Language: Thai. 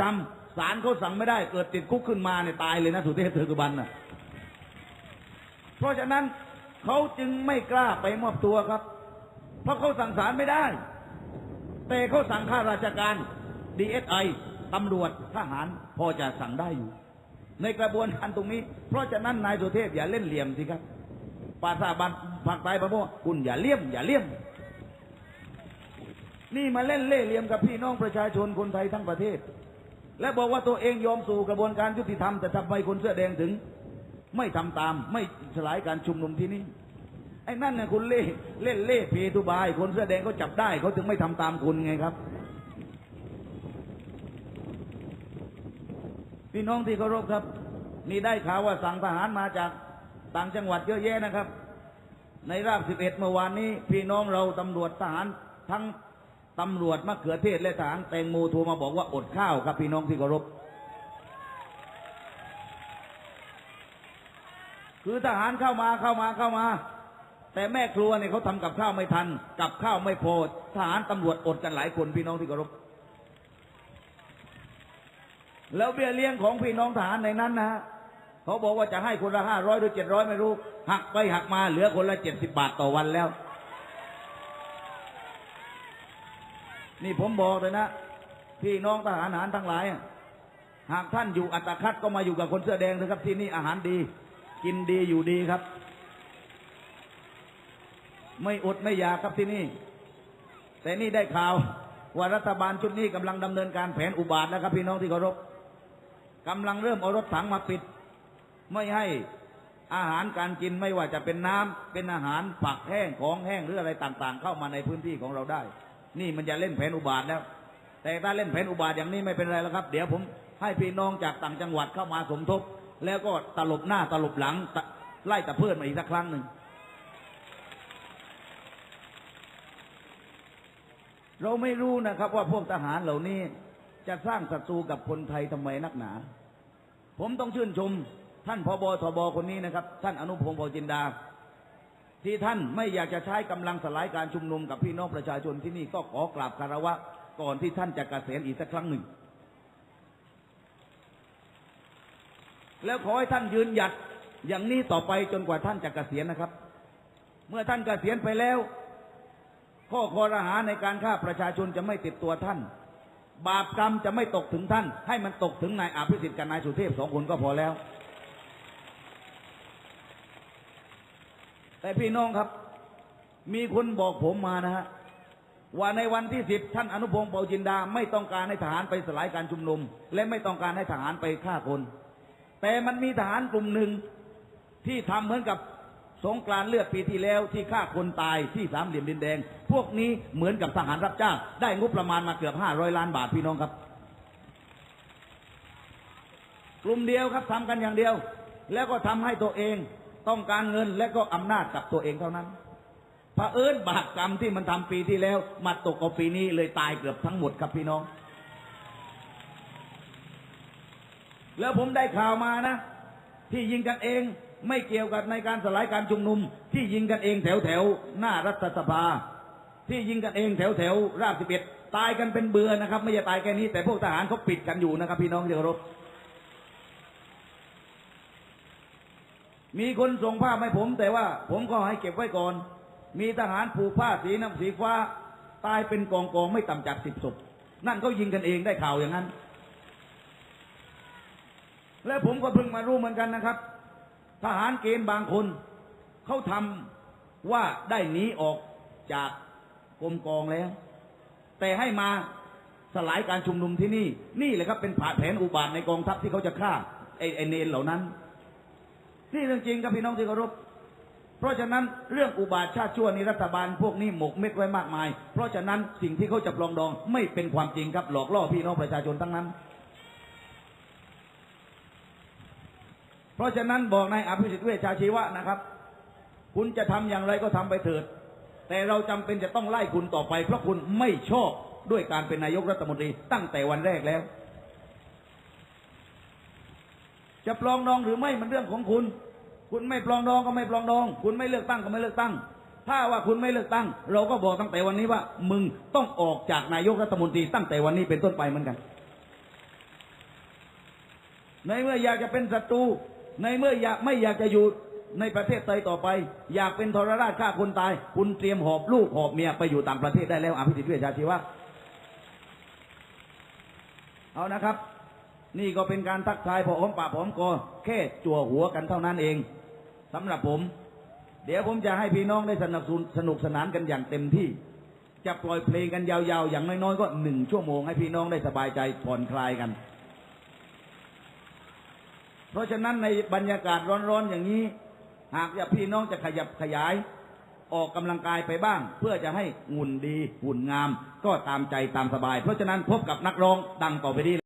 ทำศาลเขาสั่งไม่ได้ เกิดติดคุกขึ้นมาเนี่ยตายเลยนะสุเทพเถือกบันน่ะ เพราะฉะนั้นเขาจึงไม่กล้าไปมอบตัวครับ เพราะเขาสั่งศาลไม่ได้ แต่เขาสั่งข้าราชการดีเอสไอตำรวจทหารพอจะสั่งได้อยู่ ในกระบวนการตรงนี้ เพราะฉะนั้นนายสุเทพอย่าเล่นเหลี่ยมสิครับปาซาบันผักไตพระโมคุณอย่าเลี่ยม อย่าเลี่ยม นี่มาเล่นเล่เหลี่ยมกับพี่น้องประชาชนคนไทยทั้งประเทศ และบอกว่าตัวเองยอมสู่กระบวนการยุติธรรมแต่ทำไมคนเสื้อแดงถึง ไม่ทำตามไม่สลายการชุมนุมที่นี่ไอ้นั่นเนี่ยคุณเล่เล่นเล่เพทุบาย คนเสื้อแดงเขาจับได้เขาถึงไม่ทำตามคุณไงครับ พี่น้องที่เคารพครับ นี่ได้ข่าวว่าสั่งทหารมาจากต่างจังหวัดเยอะแยะนะครับ ในราบสิบเอ็ดเมื่อวานนี้ พี่น้องเราตำรวจทหารทั้ง ตำรวจมะเขือเทศและทหารแตงโมโทรมาบอกว่าอดข้าวครับพี่น้องที่เคารพคือทหารเข้ามาเข้ามาเข้ามา แต่แม่ครัวเนี่ยเขาทำกับข้าวไม่ทัน กับข้าวไม่พอทหารตำรวจอดกันหลายคนพี่น้องที่เคารพแล้วเบี้ยเลี้ยงของพี่น้องทหารในนั้นนะฮะเขาบอกว่าจะให้คนละห้าร้อยหรือเจ็ดร้อยไม่รู้หักไปหักมาเหลือคนละเจ็ดสิบบาทต่อวันแล้ว นี่ผมบอกเลยนะพี่น้องทหารหารทั้งหลาย หากท่านอยู่อัตคัดก็มาอยู่กับคนเสื้อแดงนะครับ ที่นี่อาหารดี กินดีอยู่ดีครับ ไม่อดไม่อยากครับที่นี่ แต่นี่ได้ข่าวว่ารัฐบาลชุดนี้กำลังดำเนินการแผนอุบาทแล้วครับพี่น้องที่เคารพกำลังเริ่มเอารถถังมาปิด ไม่ให้อาหารการกินไม่ว่าจะเป็นน้ำเป็นอาหารผักแห้งของแห้งหรืออะไรต่าง ๆ เข้ามาในพื้นที่ของเราได้ นี่มันจะเล่นแผนอุบาทแล้ว แต่ถ้าเล่นแผนอุบาทอย่างนี้ไม่เป็นไรแล้วครับ เดี๋ยวผมให้พี่น้องจากต่างจังหวัดเข้ามาสมทบ แล้วก็ตลบหน้าตลบหลังไล่ตะเพื่อนมาอีกสักครั้งหนึ่งเราไม่รู้นะครับว่าพวกทหารเหล่านี้จะสร้างศัตรูกับคนไทยทำไมนักหนา ผมต้องชื่นชม ท่านพบทบคนนี้นะครับ ท่านอนุพงศ์เผ่าจินดา ที่ท่านไม่อยากจะใช้กำลังสลายการชุมนุมกับพี่น้องประชาชนที่นี่ก็ขอกราบคารวะก่อนที่ท่านจะกะเกษียณอีกสักครั้งหนึ่ง แล้วขอให้ท่านยืนหยัดอย่างนี้ต่อไปจนกว่าท่านจะกะเกษียณนะครับ เมื่อท่านกเกษียณไปแล้ว ข้อคอรหาในการฆ่าประชาชนจะไม่ติดตัวท่าน บาปกรรมจะไม่ตกถึงท่าน ให้มันตกถึงนายอาภิสิทธิ์กับนายสุเทพสองคนก็พอแล้ว แต่พี่น้องครับ มีคนบอกผมมานะฮะว่าในวันที่สิบท่านอนุพงศ์เปาจินดา ไม่ต้องการให้ทหารไปสลายการชุมนุม และไม่ต้องการให้ทหารไปฆ่าคน แต่มันมีทหารกลุ่มหนึ่งที่ทำเหมือนกับสงกรานต์เลือดปีที่แล้วที่ฆ่าคนตายที่สามเหลี่ยมดินแดง พวกนี้เหมือนกับทหารรับจ้างได้งบประมาณมาเกือบห้าร้อยล้านบาทพี่น้องครับ กลุ่มเดียวครับทำกันอย่างเดียว แล้วก็ทำให้ตัวเอง ต้องการเงินและก็อำนาจกับตัวเองเท่านั้นเผอิญบาปกรรมที่มันทำปีที่แล้ว มาตกกับปีนี้เลยตายเกือบทั้งหมดครับพี่น้อง แล้วผมได้ข่าวมานะ ที่ยิงกันเองไม่เกี่ยวกับในการสลายการชุมนุม ที่ยิงกันเองแถวแถวหน้ารัฐสภา ที่ยิงกันเองแถวแถวราชสิบเอ็ดตายกันเป็นเบือนะครับ ไม่ใช่ตายแค่นี้แต่พวกทหารเขาปิดกันอยู่นะครับ พี่น้องที่เคารพ มีคนส่งภาพให้ผม แต่ว่าผมก็ให้เก็บไว้ก่อน มีทหารผูกผ้าสีน้ำสีฟ้า ตายเป็นกองกองไม่ต่ำจากสิบศพนั่นเขายิงกันเองได้ข่าวอย่างนั้น และผมก็เพิ่งมารู้เหมือนกันนะครับ ทหารเกณฑ์บางคนเขาทำว่าได้หนีออกจากกรมกองแล้ว แต่ให้มาสลายการชุมนุมที่นี่ นี่แหละครับเป็นผาแผนอุบาทในกองทัพที่เขาจะฆ่าไอ้ไอเนรเหล่านั้น นี่เรื่องจริงครับพี่น้องที่เคารพเพราะฉะนั้นเรื่องอุบาทชาติชั่วนี้รัฐบาลพวกนี้หมกเม็ดไว้มากมาย เพราะฉะนั้นสิ่งที่เขาจะปลองดองไม่เป็นความจริงครับหลอกล่อพี่น้องประชาชนทั้งนั้น เพราะฉะนั้นบอกนายอภิสิทธิ์เวชชาชีวะนะครับ คุณจะทำอย่างไรก็ทำไปเถิด แต่เราจำเป็นจะต้องไล่คุณต่อไป เพราะคุณไม่ชอบด้วยการเป็นนายกรัฐมนตรีตั้งแต่วันแรกแล้ว จะปลองดองหรือไม่มันเรื่องของคุณ คุณไม่ปลองดองก็ไม่ปลองดอง คุณไม่เลือกตั้งก็ไม่เลือกตั้ง ถ้าว่าคุณไม่เลือกตั้ง เราก็บอกตั้งแต่วันนี้ว่า มึงต้องออกจากนายกรัฐมนตรีตั้งแต่วันนี้เป็นต้นไปเหมือนกัน ในเมื่ออยากจะเป็นศัตรูในเมื่ออยากไม่อยากจะอยู่ในประเทศไทยต่อไป อยากเป็นทรราชฆ่าคนตาย คุณเตรียมหอบลูกหอบเมียไปอยู่ต่างประเทศได้แล้วอภิสิทธิ์เวชชาชีวะเอานะครับ นี่ก็เป็นการทักทายพอหอมปากหอมคอแค่จั่วหัวกันเท่านั้นเองสำหรับผม เดี๋ยวผมจะให้พี่น้องได้สนับสนุนสนุกสนานกันอย่างเต็มที่ จะปล่อยเพลงกันยาวๆ อย่างน้อยๆ ก็หนึ่งชั่วโมงให้พี่น้องได้สบายใจผ่อนคลายกัน เพราะฉะนั้นในบรรยากาศร้อนๆอย่างนี้ หากอยากพี่น้องจะขยับขยาย ออกกำลังกายไปบ้าง เพื่อจะให้หุ่นดีหุ่นงาม ก็ตามใจตามสบาย เพราะฉะนั้นพบกับนักร้องดังต่อไปนี้